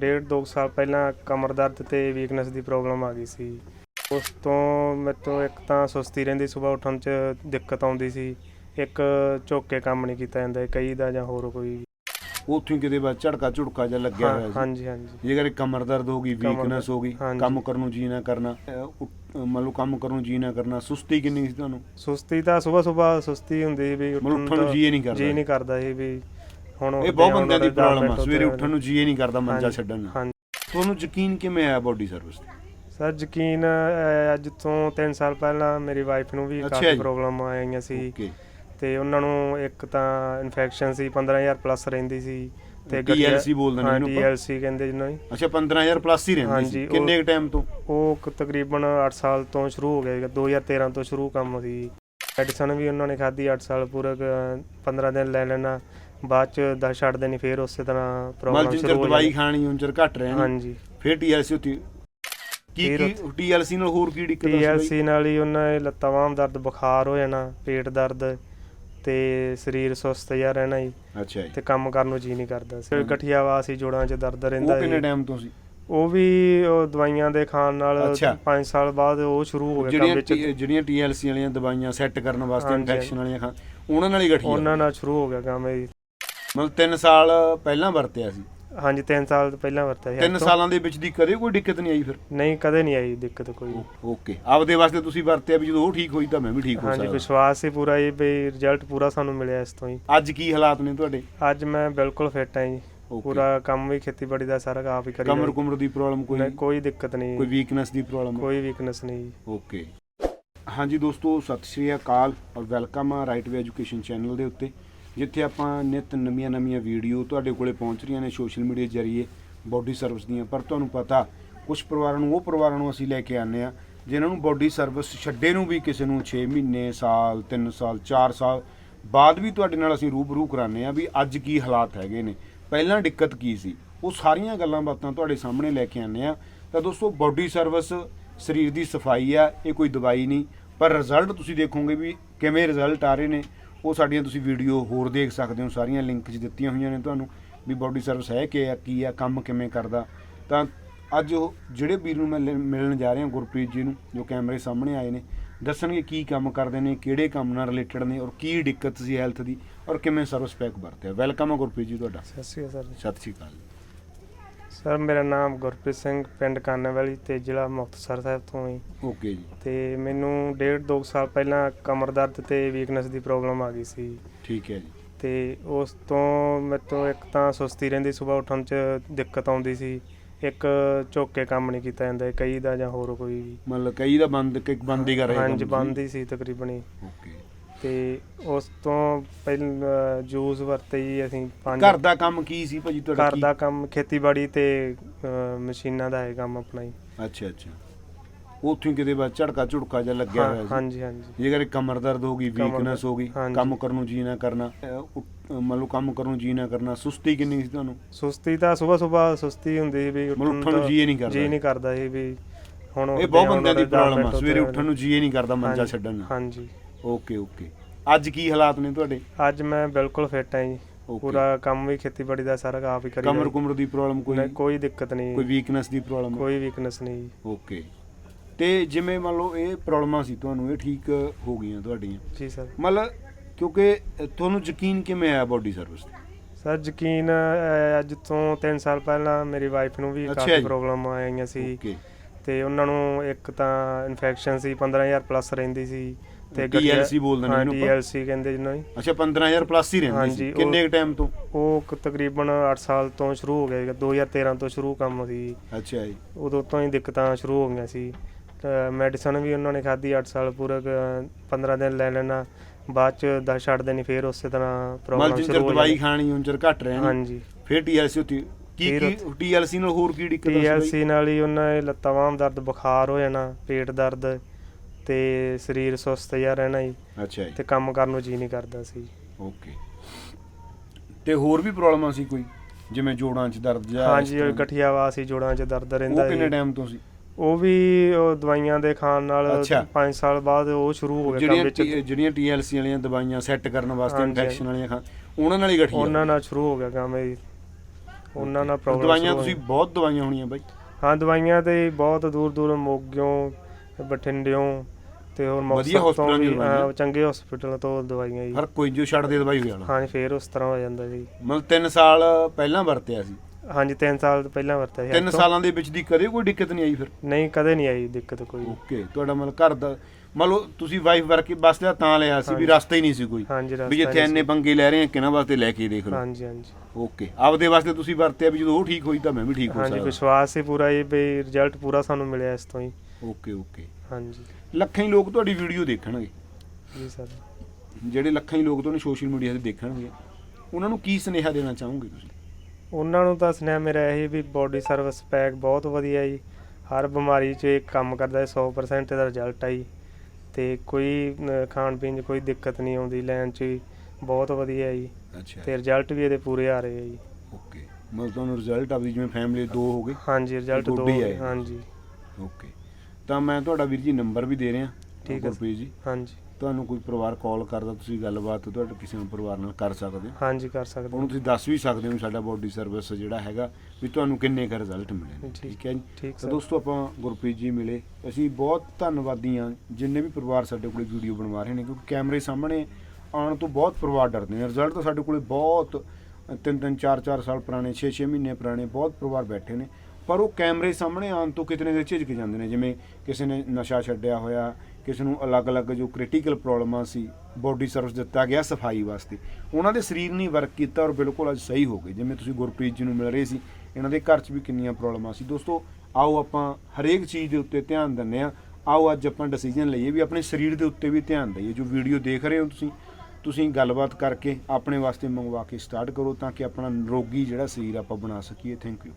ਡੇਢ ਦੋ ਕੁ ਸਾਲ ਪਹਿਲਾਂ ਕਮਰ ਦਰਦ ਤੇ ਵੀਕਨੈਸ ਦੀ ਪ੍ਰੋਬਲਮ ਆ ਗਈ ਸੀ। ਉਸ ਤੋਂ ਤੋਂ ਇੱਕ ਤਾਂ ਸੁਸਤੀ ਰਹਿੰਦੀ ਸਵੇਰ ਉੱਠਣ 'ਚ ਦਿੱਕਤ ਆਉਂਦੀ ਸੀ। ਇੱਕ ਝੁੱਕ ਕੇ ਕੰਮ ਨਹੀਂ ਕੀਤਾ ਜਾਂਦਾ ਕਈ ਦਾ ਜਾਂ ਹੋਰ ਕੋਈ। ਵੀ। ਉੱਥੋਂ ਕਿਤੇ ਬਾਅਦ ਝੜਕਾ ਝੁੜਕਾ ਜਿਹਾ ਲੱਗਿਆ ਹਾਂ, ਹੋਇਆ ਸੀ। ਹਾਂਜੀ ਹਾਂਜੀ। ਜੇਕਰ ਇਹ ਕਮਰ ਦਰਦ ਹੋ ਗਈ ਕਮਰ ਵੀਕਨੈਸ ਹੋ ਗਈ ਹਾਂਜੀ। ਕੰਮ ਕਰਨ ਨੂੰ ਜੀ ਨਾ ਕਰਨਾ ਅਹ, ਉੱਠ- ਅਹ, ਮੰਨ ਲਓ ਕੰਮ ਕਰਨ ਨੂੰ ਜੀ ਨਾ ਕਰਨਾ ਸੁਸਤੀ ਕਿੰਨੀ ਸੀ ਤੁਹਾਨੂੰ? ਸੁਸਤੀ ਤਾਂ ਸਵੇਰ ਸਵੇਰ ਸੁਸਤੀ ਹੁੰਦੀ ਵੀ ਮਤਲਬ ਉੱਠਣ ਨੂੰ ਤੋਂ ਜੀ ਨਹੀਂ ਕਰਦਾ ਜੀ ਨਹੀਂ ਕਰਦਾ ਸੀ ਵੀ ਹੁਣ ਇਹ ਬਹੁਤ ਬੰਦਿਆਂ ਦੀ ਪ੍ਰੋਬਲਮ ਆ ਸਵੇਰੇ ਉੱਠਣ ਨੂੰ ਜੀ ਨਹੀਂ ਕਰਦਾ ਮੰਜਾ ਛੱਡਣ ਨੂੰ। ਹਾਂਜੀ। ਤੁਹਾਨੂੰ ਯਕੀਨ ਕਿਵੇਂ ਆਇਆ ਬੋਡੀ ਸਰਵਿਸ ਤੇ? ਸਰ ਯਕੀਨ ਅੱਜ ਤੋਂ 3 ਸਾਲ ਪਹਿਲਾਂ ਮੇਰੀ ਵਾਈਫ ਨੂੰ ਵੀ ਕਾਫੀ। ਪ੍ਰੋਬਲਮ ਆਈਆਂ ਸੀ। ਤੇ ਉਹਨਾਂ ਨੂੰ ਇੱਕ ਤਾਂ ਇਨਫੈਕਸ਼ਨ ਸੀ 15000 ਪਲੱਸ ਰਹਿੰਦੀ ਸੀ। ਤੇ TLC ਬੋਲਦੇ ਨੇ ਇਹਨੂੰ। TLC ਕਹਿੰਦੇ ਜਿਹਨੂੰ ਜੀ। ਅੱਛਾ 15000 ਪਲੱਸ ਹੀ ਰਹਿੰਦੀ ਸੀ। ਕਿੰਨੇ ਟਾਈਮ ਤੋਂ? ਉਹ ਤਕਰੀਬਨ 8 ਸਾਲ ਤੋਂ ਸ਼ੁਰੂ ਹੋ ਗਿਆ ਸੀਗਾ 2013 ਤੋਂ ਸ਼ੁਰੂ ਕੰਮ ਸੀ। ਮੈਡੀਸਨ ਵੀ ਉਹਨਾਂ ਨੇ ਖਾਧੀ 8 ਸਾਲ ਪੂਰਾ ਕ- 15 ਦਿਨ ਲੈ ਲੈਣਾ। ਬਾਅਦ ਚ ਦਾ ਛੱਡ ਦੇਣੀ ਫਿਰ ਉਸੇ ਤਰ੍ਹਾਂ ਪ੍ਰੋਬਲਮ ਜਿੰਦਰ ਸ਼ੁਰੂ ਹੋ ਦਵਾਈ ਜਾਣੀ ਖਾਣੀ ਉਂਚਰ ਘਟ ਰਹਿਣੀ। ਹਾਂਜੀ। ਫਿਰ ਟੀਐਲਸੀ ਹੁੰਦੀ ਕੀ ਫਿਰ ਕੀ ਟੀਐਲਸੀ ਨਾਲ ਹੋਰ ਕੀ ਦਿੱਕਤ ਆ TLC ਨਾਲ ਹੀ ਉਹਨਾਂ ਦੇ ਲੱਤਾਂ ਬਾਹਾਂ ਦਰਦ ਬੁਖਾਰ ਹੋ ਜਾਣਾ ਪੇਟ ਦਰਦ ਤੇ ਸਰੀਰ ਸੁਸਤ ਜਿਹਾ ਰਹਿਣਾ ਜੀ। ਅੱਛਾ ਜੀ। ਤੇ ਕੰਮ ਕਰਨ ਨੂੰ ਜੀ ਨਹੀਂ ਕਰਦਾ। ਸੀ ਹਮ। ਗਠੀਆ ਵਾ ਸੀ ਜੋੜਾਂ 'ਚ ਦਰਦ ਰਹਿੰਦਾ ਉਹ ਕਿੰਨੇ ਸੀ ਟਾਈਮ ਤੋਂ ਸੀ? ਉਹ ਵੀ ਉਹ ਦਵਾਈਆਂ ਦੇ ਖਾਣ ਨਾਲ ਅੱਛਾ। 5 ਸਾਲ ਬਾਅਦ ਉਹ ਸ਼ੁਰੂ ਹੋ ਗਿਆ ਕੰਮ ਜਿਹੜੀਆਂ ਵਿੱਚ। ਜਿਹੜੀਆਂ ਟੀਐਲਸੀ ਵਾਲੀਆਂ ਦਵਾਈਆਂ ਸੈੱਟ ਕਰਨ ਵਾਸਤੇ ਹਾਂਜੀ, ਇਨਫੈਕਸ਼ਨ ਵਾਲੀਆਂ ਖਾਂ ਉਹਨਾਂ ਨਾਲ ਹੀ ਗਠੀਆ ਉਹਨਾਂ ਨਾਲ ਸ਼ੁਰੂ ਹੋ ਗਿਆ ਕੰਮ ਇਹ। ਮਤਲਬ 3 ਸਾਲ ਪਹਿਲਾਂ ਵਰਤਿਆ ਸੀ। ਹਾਂਜੀ 3 ਸਾਲ ਪਹਿਲਾਂ ਵਰਤਿਆ ਸੀ। 3 ਅੱਜ ਤੋਂ। ਸਾਲਾਂ ਦੇ ਵਿੱਚ ਦੀ ਕਦੇ ਕੋਈ ਦਿੱਕਤ ਨਹੀਂ ਆਈ ਫਿਰ? ਨਹੀਂ ਕਦੇ ਨਹੀਂ ਆਈ ਦਿੱਕਤ ਕੋਈ। ਓਕੇ। ਆਪਦੇ ਵਾਸਤੇ ਤੁਸੀਂ ਵਰਤਿਆ ਵੀ ਜਦੋਂ ਉਹ ਠੀਕ ਹੋਈ ਤਾਂ ਮੈਂ ਵੀ ਠੀਕ ਹੋ ਹਾਂਜੀ ਸਕਦਾ। ਵਿਸ਼ਵਾਸ ਸੀ ਪੂਰਾ ਇਹ ਵੀ ਰਿਜ਼ਲਟ ਪੂਰਾ ਸਾਨੂੰ ਮਿਲਿਆ ਇਸ ਤੋਂ ਹੀ। ਅੱਜ ਕੀ ਹਾਲਾਤ ਨੇ ਤੁਹਾਡੇ? ਅੱਜ ਮੈਂ ਬਿਲਕੁਲ ਫਿੱਟ ਹਾਂ ਜੀ। Okay. ਪੂਰਾ ਕੰਮ ਵੀ ਖੇਤੀਬਾੜੀ ਦਾ ਸਾਰਾ ਆਪ ਹੀ ਕਰੀ ਕਮਰ ਕੁਮਰ ਦੀ ਪ੍ਰੋਬਲਮ ਕੋਈ? ਨਹੀਂ, ਕੋਈ ਦਿੱਕਤ ਨਹੀਂ। ਕੋਈ ਵੀਕਨੈਸ ਦੀ ਪ੍ਰੋਬਲਮ ਕੋਈ ਵੀਕਨੈਸ ਨਹੀਂ ਜੀ। ਓਕੇ। ਹਾਂਜੀ ਦੋਸਤੋ ਸਤਿ ਸ਼੍ਰੀ ਅਕਾਲ ਔਰ ਵੈਲਕਮ ਆ ਰਾਈਟ ਵੇ ਐਜੂਕੇਸ਼ਨ ਚੈਨਲ ਦੇ ਉੱਤੇ। ਜਿੱਥੇ ਆਪਾਂ ਨਿਤ ਨਵੀਆਂ ਨਵੀਆਂ ਵੀਡੀਓ ਤੁਹਾਡੇ ਕੋਲੇ ਪਹੁੰਚ ਰਹੀਆਂ ਨੇ ਸੋਸ਼ਲ ਮੀਡੀਆ ਜ਼ਰੀਏ, ਬਾਡੀ ਸਰਵਿਸ ਦੀਆਂ। ਪਰ ਤੁਹਾਨੂੰ ਪਤਾ ਕੁਝ ਪਰਿਵਾਰਾਂ ਨੂੰ, ਉਹ ਪਰਿਵਾਰਾਂ ਨੂੰ ਅਸੀਂ ਲੈ ਕੇ ਆਨੇ ਆ ਜਿਨ੍ਹਾਂ ਨੂੰ ਬਾਡੀ ਸਰਵਿਸ ਛੱਡੇ ਨੂੰ ਵੀ ਕਿਸੇ ਨੂੰ 6 ਮਹੀਨੇ, ਸਾਲ 3 ਸਾਲ 4 ਸਾਲ ਬਾਅਦ ਵੀ ਤੁਹਾਡੇ ਨਾਲ ਅਸੀਂ ਰੂਬਰੂ ਕਰਾਨੇ ਆ ਵੀ ਅੱਜ ਕੀ ਹਾਲਾਤ ਹੈਗੇ ਨੇ। ਪਹਿਲਾਂ ਦਿੱਕਤ ਕੀ ਸੀ? ਉਹ ਸਾਰੀਆਂ ਗੱਲਾਂ ਬਾਤਾਂ ਤੁਹਾਡੇ ਸਾਹਮਣੇ ਲੈ ਕੇ ਆਨੇ ਆ ਤਾਂ ਦੋਸਤੋ, ਬਾਡੀ ਸਰਵਿਸ ਸਰੀਰ ਦੀ ਸਫ਼ਾਈ ਆ, ਇਹ ਕੋਈ ਦਵਾਈ ਨਹੀਂ। ਪਰ ਰਿਜ਼ਲਟ ਤੁਸੀਂ ਦੇਖੋਗੇ ਵੀ ਕਿਵੇਂ ਰਿਜ਼ਲਟ ਆ ਰਹੇ ਨੇ। ਉਹ ਸਾਡੀਆਂ ਤੁਸੀਂ ਵੀਡੀਓ ਹੋਰ ਦੇਖ ਸਕਦੇ ਹੋ ਸਾਰੀਆਂ ਲਿੰਕ 'ਚ ਦਿੱਤੀਆਂ ਹੋਈਆਂ ਨੇ ਤੁਹਾਨੂੰ ਵੀ ਬਾਡੀ ਸਰਵਿਸ ਹੈ ਕਿ ਆ ਕੀ ਆ ਕੰਮ ਕਿਵੇਂ ਕਰਦਾ। ਤਾਂ ਅੱਜ ਉਹ ਜਿਹੜੇ ਵੀਰ ਨੂੰ ਮੈਂ ਮਿਲਣ ਜਾ ਰਿਹਾ ਗੁਰਪ੍ਰੀਤ ਜੀ ਨੂੰ ਜੋ ਕੈਮਰੇ ਸਾਹਮਣੇ ਆਏ ਨੇ ਦੱਸਣਗੇ ਕੀ ਕੰਮ ਕਰਦੇ ਨੇ ਕਿਹੜੇ ਕੰਮ ਨਾਲ ਰਿਲੇਟਡ ਨੇ ਔਰ ਕੀ ਦਿੱਕਤ ਸੀ ਹੈਲਥ ਦੀ ਔਰ ਕਿਵੇਂ ਸਰਵਿਸ ਪੈਕ ਵਰਤਿਆ। ਵੈਲਕਮ ਆ ਗੁਰਪ੍ਰੀਤ ਜੀ ਤੁਹਾਡਾ। ਸਤਿ ਸ਼੍ਰੀ ਅਕਾਲ ਸਤਿ ਸ਼੍ਰੀ ਅਕਾਲ। ਸਰ ਮੇਰਾ ਨਾਮ ਗੁਰਪ੍ਰੀਤ ਸਿੰਘ ਪਿੰਡ ਕਾਨਾਵਾਲੀ ਤੇ ਜ਼ਿਲ੍ਹਾ ਮੁਕਤਸਰ ਸਾਹਿਬ ਤੋਂ ਹੀ ਓਕੇ ਜੀ। ਤੇ ਮੈਨੂੰ ਡੇਢ ਦੋ ਕੁ ਸਾਲ ਪਹਿਲਾਂ ਕਮਰ ਦਰਦ ਤੇ ਵੀਕਨੈਸ ਦੀ ਪ੍ਰੋਬਲਮ ਆ ਗਈ ਸੀ। ਠੀਕ ਹੈ ਜੀ। ਤੇ ਉਸ ਤੋਂ ਤੋਂ ਇੱਕ ਤਾਂ ਸੁਸਤੀ ਰਹਿੰਦੀ ਸਵੇਰ ਉੱਠਣ 'ਚ ਦਿੱਕਤ ਆਉਂਦੀ ਸੀ। ਇੱਕ ਝੁੱਕ ਕੇ ਕੰਮ ਨਹੀਂ ਕੀਤਾ ਜਾਂਦਾ ਕਈ ਦਾ ਜਾਂ ਹੋਰ ਕੋਈ। ਵੀ ਮਤਲਬ ਕਈ ਦਾ ਬੰਦ ਕਿ ਬੰਦ ਹੀ ਕਰ ਰਹੇ ਹਾਂਜੀ ਬੰਦ ਹੀ ਸੀ ਤਕਰੀਬਨ ਹੀ। ਓਕੇ। ਤੇ ਉਸ ਤੋਂ ਪਹਿਲਾਂ ਜੂਸ ਵਰਤੇ ਜੀ ਅਸੀਂ ਪੰਜ ਘਰ ਦਾ ਕੰਮ ਕੀ ਸੀ ਭਾਜੀ ਤੁਹਾਡਾ ਘਰ ਕੀ- ਦਾ ਕੰਮ ਖੇਤੀਬਾੜੀ ਤੇ ਅਹ, ਮਸ਼ੀਨਾਂ ਦਾ ਹੈ ਕੰਮ ਆਪਣਾ ਹੀ। ਅੱਛਾ ਅੱਛਾ। ਉੱਥੋਂ ਕਿਤੇ ਬਾਅਦ ਝੜਕਾ ਝੁੜਕਾ ਜਿਹਾ ਲੱਗਿਆ ਹਾਂ- ਹੋਇਆ ਸੀ। ਹਾਂਜੀ ਹਾਂਜੀ। ਜੇਕਰ ਕਮਰ ਦਰਦ ਹੋ ਗਈ ਕਮਰ ਵੀਕਨੈਸ ਹੋ ਗਈ ਹਾਂਜੀ। ਕੰਮ ਕਰਨ ਨੂੰ ਜੀ ਨਾ ਕਰਨਾ। ਅਹ, ਉੱਠ- ਅਹ, ਮੰਨ ਲਓ ਕੰਮ ਕਰਨ ਨੂੰ ਜੀ ਨਾ ਕਰਨਾ ਸੁਸਤੀ ਕਿੰਨੀ ਸੀ ਤੁਹਾਨੂੰ? ਸੁਸਤੀ ਤਾਂ ਸਵੇਰ ਸਵੇਰ ਸੁਸਤੀ ਹੁੰਦੀ ਸੀ ਵੀ ਉੱਠਣ ਨੂੰ ਤੋਂ ਜੀ ਨਹੀਂ ਕਰਦਾ। ਜੀ ਨਹੀਂ ਕਰਦਾ ਸੀ ਵੀ ਹੁਣ ਇਹ ਉੱਠਦੇ ਬਹੁਤ ਬੰਦਿਆਂ ਦੀ ਉਹਨਾਂ ਦੇ ਪ੍ਰੋਬਲਮ ਆ ਸਵੇਰੇ ਉੱਠਣ ਨੂੰ ਜੀ ਨਹੀਂ ਕਰਦਾ ਮੰਜਾ ਹਾਂਜੀ, ਛੱਡਣ ਨੂੰ ਹਾਂਜੀ। ਓਕੇ ਓਕੇ ਅੱਜ ਕੀ ਹਾਲਾਤ ਨੇ ਤੁਹਾਡੇ? ਅੱਜ ਮੈਂ ਬਿਲਕੁਲ ਫਿੱਟ ਹਾਂ ਜੀ। Okay. ਪੂਰਾ ਕੰਮ ਵੀ ਖੇਤੀਬਾੜੀ ਦਾ ਸਾਰਾ ਆਪ ਹੀ ਕਰੀ ਕਮਰ। ਕੁਮਰ ਦੀ ਪ੍ਰੋਬਲਮ ਕੋਈ? ਨਹੀਂ, ਕੋਈ ਦਿੱਕਤ ਨਹੀਂ। ਕੋਈ ਵੀਕਨੈਸ ਦੀ ਪ੍ਰੋਬਲਮ ਕੋਈ ਵੀਕਨੈਸ ਨਹੀਂ ਜੀ। ਓਕੇ ਤੇ ਜਿਵੇਂ ਮੰਨ ਲਓ ਇਹ ਪ੍ਰੋਬਲਮਾਂ ਸੀ ਤੁਹਾਨੂੰ ਇਹ ਠੀਕ ਹੋ ਗਈਆਂ ਤੁਹਾਡੀਆਂ? ਜੀ ਸਰ। ਮਤਲਬ ਕਿਉਂਕਿ ਅ, ਤੁਹਾਨੂੰ ਯਕੀਨ ਕਿਵੇਂ ਆਇਆ ਬਾਡੀ ਸਰਵਿਸ ਤੇ? ਸਰ ਯਕੀਨ ਅਹ, ਅੱਜ ਤੋਂ 3 ਸਾਲ ਪਹਿਲਾਂ ਮੇਰੀ ਵਾਈਫ ਨੂੰ ਵੀ ਅੱਛਾ ਕਾਫੀ ਜੀ। ਪ੍ਰੋਬਲਮ ਆਈਆਂ ਸੀ। ਓਕੇ ਤੇ ਉਹਨਾਂ ਨੂੰ ਇੱਕ ਤਾਂ ਇਨਫੈਕਸ਼ਨ ਸੀ 15000 ਪਲੱਸ ਰਹਿੰਦੀ ਸੀ। ਤੇ TLC ਬੋਲਦੇ ਨੇ ਇਹਨੂੰ ਆਪਾਂ। TLC ਕਹਿੰਦੇ ਜਿਹਨੂੰ ਜੀ। ਅੱਛਾ 15000 ਪਲੱਸ ਹੀ ਰਹਿੰਦੀ ਸੀ। ਕਿੰਨੇ ਟਾਈਮ ਤੋਂ? ਉਹ ਕ- ਤਕਰੀਬਨ 8 ਸਾਲ ਤੋਂ ਸ਼ੁਰੂ ਹੋ ਗਿਆ ਸੀਗਾ। 2013 ਤੋਂ ਸ਼ੁਰੂ ਕੰਮ ਸੀ। ਅੱਛਾ ਜੀ। ਉਦੋਂ ਤੋਂ ਹੀ ਦਿੱਕਤਾਂ ਸ਼ੁਰੂ ਹੋ ਗਈਆਂ ਸੀ। ਮੈਡੀਸਨ ਵੀ ਉਹਨਾਂ ਨੇ ਖਾਧੀ 8 ਸਾਲ ਪੂਰਾ ਕ- 15 ਦਿਨ ਲੈ ਲੈਣਾ। ਬਾਅਦ ਚ ਦਾ ਛੱਡ ਦੇਣੀ ਫਿਰ ਉਸੇ ਤਰ੍ਹਾਂ ਮਲ ਪ੍ਰੋਬਲਮ ਜਿੰਦਰ ਸ਼ੁਰੂ ਹੋ ਦਵਾਈ ਖਾਣੀ ਉਂਚਰ ਘਟ ਰਹਿਣੀ। ਹਾਂਜੀ। ਫਿਰ ਟੀਐਲਸੀ ਹੁੰਦੀ ਕੀ ਫਿਰ ਕੀ ਟੀਐਲਸੀ ਨਾਲ ਹੋਰ ਕੀ ਦਿੱਕਤ ਆ ਸੀ TLC ਨਾਲ ਹੀ ਉਹਨਾਂ ਦੇ ਲੱਤਾਂ ਬਾਹਾਂ ਦਰਦ ਬੁਖਾਰ ਹੋ ਜਾਣਾ ਪੇਟ ਦਰਦ। ਤੇ ਸਰੀਰ ਸੁਸਤ ਜਿਹਾ ਰਹਿਣਾ ਜੀ? ਅੱਛਾ ਜੀ। ਤੇ ਕੰਮ ਕਰਨ ਨੂੰ ਜੀ ਨਹੀਂ ਕਰਦਾ ਸੀ। ਓਕੇ। ਤੇ ਹੋਰ ਵੀ ਪ੍ਰੋਬਲਮਾਂ ਸੀ ਕੋਈ? ਜਿਵੇਂ ਜੋੜਾਂ 'ਚ ਦਰਦ ਜਾਂ ਹਾਂਜੀ ਤਰ੍ਹਾਂ? ਗਠੀਆ ਵਾ ਸੀ ਜੋੜਾਂ 'ਚ ਦਰਦ ਉਹ ਰਹਿੰਦਾ ਕਿੰਨੇ ਸੀ। ਟਾਈਮ ਤੋਂ ਸੀ? ਉਹ ਵੀ ਉਹ ਦਵਾਈਆਂ ਦੇ ਖਾਣ ਨਾਲ ਅੱਛਾ। 5 ਸਾਲ ਬਾਅਦ ਉਹ ਸ਼ੁਰੂ ਹੋ ਗਿਆ ਕੰਮ ਜਿਹੜੀਆਂ ਵਿੱਚ ਜਿਹੜੀਆਂ ਟੀਐਲਸੀ ਵਾਲੀਆਂ ਦਵਾਈਆਂ ਸੈੱਟ ਕਰਨ ਵਾਸਤੇ ਹਾਂਜੀ, ਇਨਫੈਕਸ਼ਨ ਵਾਲੀਆਂ ਖਾਂ ਉਹਨਾਂ ਨਾਲ ਹੀ ਗਠੀਆ? ਉਹਨਾਂ ਨਾਲ ਸ਼ੁਰੂ ਹੋ ਗਿਆ ਕੰਮ ਇਹ। ਉਹਨਾਂ ਨਾਲ ਪ੍ਰੋਬਲਮ ਦਵਾਈਆਂ ਤੁਸੀਂ ਬਹੁਤ ਦਵਾਈਆਂ ਹੋਣੀਆਂ ਬਾਈ। ਹਾਂ ਦਵਾਈਆਂ ਤੇ ਬਹੁਤ ਦੂਰ ਦੂਰ ਮੋਗਿਓਂ ਬਠਿੰਡਿਓਂ ਤੇ ਹੋਰ ਵਧੀਆ ਮੁਕਤਸਰ ਤੋਂ ਵੀ ਦੀ ਦਵਾਈਆਂ। ਹਾਂ, ਚੰਗੇ ਹਸਪੀਟਲ ਤੋਂ ਦਵਾਈਆਂ ਜੀ। ਹਰ ਕੋਈ ਜੋ ਛੱਡ ਦੇ ਦਵਾਈ ਹੋ ਜਾਣਾ। ਹਾਂਜੀ ਫੇਰ ਉਸ ਤਰ੍ਹਾਂ ਹੋ ਜਾਂਦਾ ਜੀ। ਮਤਲਬ 3 ਸਾਲ ਪਹਿਲਾਂ ਵਰਤਿਆ ਸੀ। ਹਾਂਜੀ 3 ਸਾਲ ਪਹਿਲਾਂ ਵਰਤਿਆ ਸੀ। 3 ਅੱਜ ਤੋਂ। ਸਾਲਾਂ ਦੇ ਵਿੱਚ ਦੀ ਕਦੇ ਕੋਈ ਦਿੱਕਤ ਨਹੀਂ ਆਈ ਫਿਰ? ਨਹੀਂ ਕਦੇ ਨਹੀਂ ਆਈ ਦਿੱਕਤ ਕੋਈ। ਓਕੇ ਤੁਹਾਡਾ ਮਤਲਬ ਘਰ ਦਾ ਮੰਨ ਲਓ ਤੁਸੀਂ ਵਾਈਫ ਵਰਕ ਬਸ ਲਿਆ ਤਾਂ ਲਿਆ ਸੀ ਵੀ। ਰਸਤਾ ਹੀ ਨਹੀਂ ਸੀ ਕੋਈ। ਹਾਂਜੀ ਵੀ ਰਸਤਾ ਜਿੱਥੇ ਐਨੇ ਪੰਗੇ ਲੈ ਰਹੇ ਆ ਕਿਹਨਾਂ ਵਾਸਤੇ ਲੈ ਕੇ ਦੇਖ। ਲਓ। ਹਾਂਜੀ ਹਾਂਜੀ। ਓਕੇ ਆਪਦੇ ਵਾਸਤੇ ਤੁਸੀਂ ਵਰਤਿਆ ਵੀ ਜਦੋਂ ਉਹ ਠੀਕ ਹੋਈ ਤਾਂ ਮੈਂ ਵੀ ਠੀਕ ਹੋ ਹਾਂਜੀ ਸਕਦਾ। ਵਿਸ਼ਵਾਸ ਸੀ ਪੂਰਾ ਇਹ ਵੀ ਰਿਜ਼ਲਟ ਪੂਰਾ ਸਾਨੂੰ ਮਿਲਿਆ ਇਸ ਤੋਂ ਹੀ। Okay okay. ਹਾਂਜੀ। ਲੱਖਾਂ ਹੀ ਲੋਕ ਤੁਹਾਡੀ ਵੀਡੀਓ ਦੇਖਣਗੇ। ਜੀ ਸਰ। ਜਿਹੜੇ ਲੱਖਾਂ ਹੀ ਲੋਕ ਤੁਹਾਨੂੰ ਸੋਸ਼ਲ ਮੀਡੀਆ ਤੇ ਦੇਖਣਗੇ ਉਹਨਾਂ ਨੂੰ ਕੀ ਸੁਨੇਹਾ ਦੇਣਾ ਚਾਹੋਗੇ ਤੁਸੀਂ? ਉਹਨਾਂ ਨੂੰ ਤਾਂ ਸੁਨੇਹਾ ਮੇਰਾ ਇਹ ਵੀ ਬਾਡੀ ਸਰਵਿਸ ਪੈਕ ਬਹੁਤ ਵਧੀਆ ਜੀ। ਹਰ ਬਿਮਾਰੀ 'ਚ ਇਹ ਕੰਮ ਕਰਦਾ ਹੈ 100% ਇਹਦਾ ਰਿਜ਼ਲਟ ਆਈ ਤੇ ਕੋਈ ਅਹ, ਖਾਣ ਪੀਣ 'ਚ ਕੋਈ ਦਿੱਕਤ ਨਹੀਂ ਆਉਂਦੀ ਲੈਣ 'ਚ ਵੀ ਬਹੁਤ ਵਧੀਆ ਜੀ। ਅੱਛਾ। ਤੇ ਰਿਜ਼ਲਟ ਵੀ ਇਹਦੇ ਪੂਰੇ ਆ ਰਹੇ ਆ ਜੀ। ਓਕੇ। ਮਤਲਬ ਤੁਹਾਨੂੰ ਰਿਜ਼ਲਟ ਆਪਦੀ ਜਿਵੇਂ ਫੈਮਿਲੀ ਦੋ ਹੋ ਗਏ? ਹਾਂਜੀ ਰਿਜ਼ਲਟ Good ਦੋ। ਹਾਂਜੀ। ਓਕੇ। ਤਾਂ ਮੈਂ ਤੁਹਾਡਾ ਵੀਰ ਜੀ ਨੰਬਰ ਵੀ ਦੇ ਰਿਹਾ ਠੀਕ ਹੈ। ਗੁਰਪ੍ਰੀਤ ਜੀ। ਹਾਂਜੀ। ਤੁਹਾਨੂੰ ਕੋਈ ਪਰਿਵਾਰ ਕਾਲ ਕਰਦਾ ਤੁਸੀਂ ਗੱਲਬਾਤ ਤੁਹਾਡੇ ਕਿਸੇ ਨੂੰ ਪਰਿਵਾਰ ਨਾਲ ਕਰ ਸਕਦੇ ਹੋ। ਹਾਂਜੀ ਕਰ ਸਕਦੇ ਉਹਨੂੰ ਤੁਸੀਂ ਦੱਸ ਵੀ ਸਕਦੇ ਹੋ ਵੀ ਸਾਡਾ ਬਾਡੀ ਸਰਵਿਸ ਜਿਹੜਾ ਹੈਗਾ ਵੀ ਤੁਹਾਨੂੰ ਕਿੰਨੇ ਕੁ ਰਿਜ਼ਲਟ ਮਿਲੇ ਨੇ ਜੀ। ਠੀਕ ਹੈ ਜੀ? ਠੀਕ ਤਾਂ ਸਰ। ਦੋਸਤੋ ਆਪਾਂ ਗੁਰਪ੍ਰੀਤ ਜੀ ਮਿਲੇ। ਅਸੀਂ ਬਹੁਤ ਧੰਨਵਾਦੀ ਹਾਂ ਜਿੰਨੇ ਵੀ ਪਰਿਵਾਰ ਸਾਡੇ ਕੋਲੇ ਵੀਡੀਓ ਬਣਵਾ ਰਹੇ ਨੇ ਕਿਉਂਕਿ ਕੈਮਰੇ ਸਾਹਮਣੇ ਆਉਣ ਤੋਂ ਬਹੁਤ ਪਰਿਵਾਰ ਡਰਦੇ ਨੇ। ਰਿਜ਼ਲਟ ਤਾਂ ਸਾਡੇ ਕੋਲੇ ਬਹੁਤ ਤਿੰਨ ਤਿੰਨ ਚਾਰ ਚਾਰ ਸਾਲ ਪੁਰਾਣੇ 6-6 ਮਹੀਨੇ ਪੁਰਾਣੇ ਬਹੁਤ ਪਰਿਵਾਰ ਬੈਠੇ ਨੇ। ਪਰ ਉਹ ਕੈਮਰੇ ਸਾਹਮਣੇ ਆਉਣ ਤੋਂ ਕਿਤੇ ਨਾ ਝਿਜਕ ਜਾਂਦੇ ਨੇ, ਜਿਵੇਂ ਕਿਸੇ ਨੇ ਨਸ਼ਾ ਛੱਡਿਆ ਹੋਇਆ, ਕਿਸੇ ਨੂੰ ਅਲੱਗ-ਅਲੱਗ ਜੋ ਕ੍ਰਿਟੀਕਲ ਪ੍ਰੋਬਲਮਾਂ ਸੀ ਬੋਡੀ ਸਰਵਿਸ ਦਿੱਤਾ ਗਿਆ ਸਫ਼ਾਈ ਵਾਸਤੇ। ਉਹਨਾਂ ਦੇ ਸਰੀਰ ਨਹੀਂ ਵਰਕ ਕੀਤਾ ਔਰ ਬਿਲਕੁਲ ਅੱਜ ਸਹੀ ਹੋ ਗਏ। ਜਿਵੇਂ ਤੁਸੀਂ ਗੁਰਪ੍ਰੀਤ ਜੀ ਨੂੰ ਮਿਲ ਰਹੇ ਸੀ, ਇਹਨਾਂ ਦੇ ਘਰ 'ਚ ਵੀ ਕਿੰਨੀਆਂ ਪ੍ਰੋਬਲਮਾਂ ਸੀ। ਦੋਸਤੋ, ਆਓ ਆਪਾਂ ਹਰੇਕ ਚੀਜ਼ ਦੇ ਉੱਤੇ ਧਿਆਨ ਦਿੰਦੇ ਆ ਆਓ ਅੱਜ ਆਪਾਂ ਡਿਸੀਜਨ ਲਈਏ ਵੀ ਆਪਣੇ ਸਰੀਰ ਦੇ ਉੱਤੇ ਵੀ ਧਿਆਨ ਦਈਏ। ਜੋ ਵੀਡੀਓ ਦੇਖ ਰਹੇ ਹੋ ਤੁਸੀਂ ਤੁਸੀਂ ਗੱਲਬਾਤ ਕਰਕੇ ਆਪਣੇ ਵਾਸਤੇ ਮੰਗਵਾ ਕੇ ਸਟਾਰਟ ਕਰੋ ਤਾਂ ਕਿ ਆਪਣਾ ਰੋਗੀ ਜਿਹੜਾ ਸਰੀਰ ਆਪਾਂ ਬਣਾ ਸਕੀਏ। Thank you